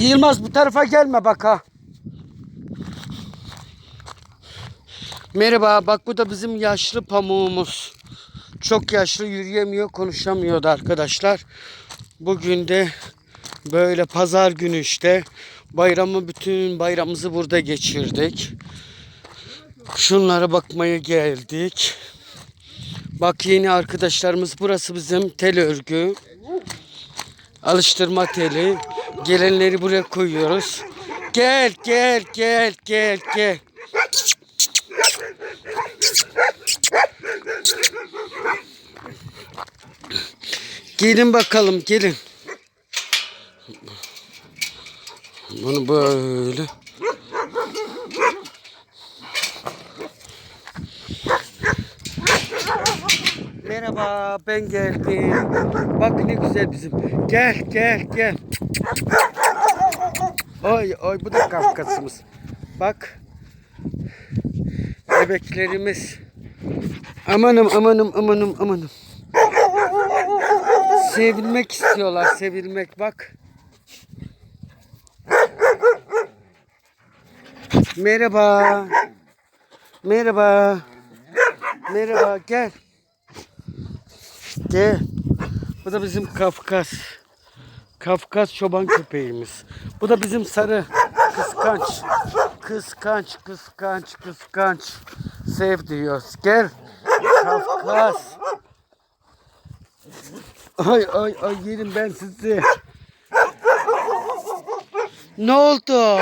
Yılmaz bu tarafa gelme bak ha. Merhaba bak bu da bizim yaşlı pamuğumuz. Çok yaşlı yürüyemiyor konuşamıyordu arkadaşlar. Bugün de böyle pazar günü işte bayramı bütün bayramımızı burada geçirdik. Şunlara bakmaya geldik. Bak yeni arkadaşlarımız burası bizim tel örgü. Alıştırma teli. Gelenleri buraya koyuyoruz. Gel gel gel gel gel. Gelin bakalım gelin. Bunu böyle. Merhaba ben geldim. Bak ne güzel bizim. Gel gel gel. Oy oy bu da Kafkasımız. Bak. Bebeklerimiz. Amanım amanım amanım amanım. Sevilmek istiyorlar sevilmek bak. Merhaba. Merhaba. Merhaba gel. Gel. Bu da bizim Kafkas. Kafkas çoban köpeğimiz. Bu da bizim sarı kıskanç. Kıskanç, kıskanç, kıskanç. Sev diyoruz. Gel. Kafkas. Ay ay ay yerim ben sizi. Ne oldu?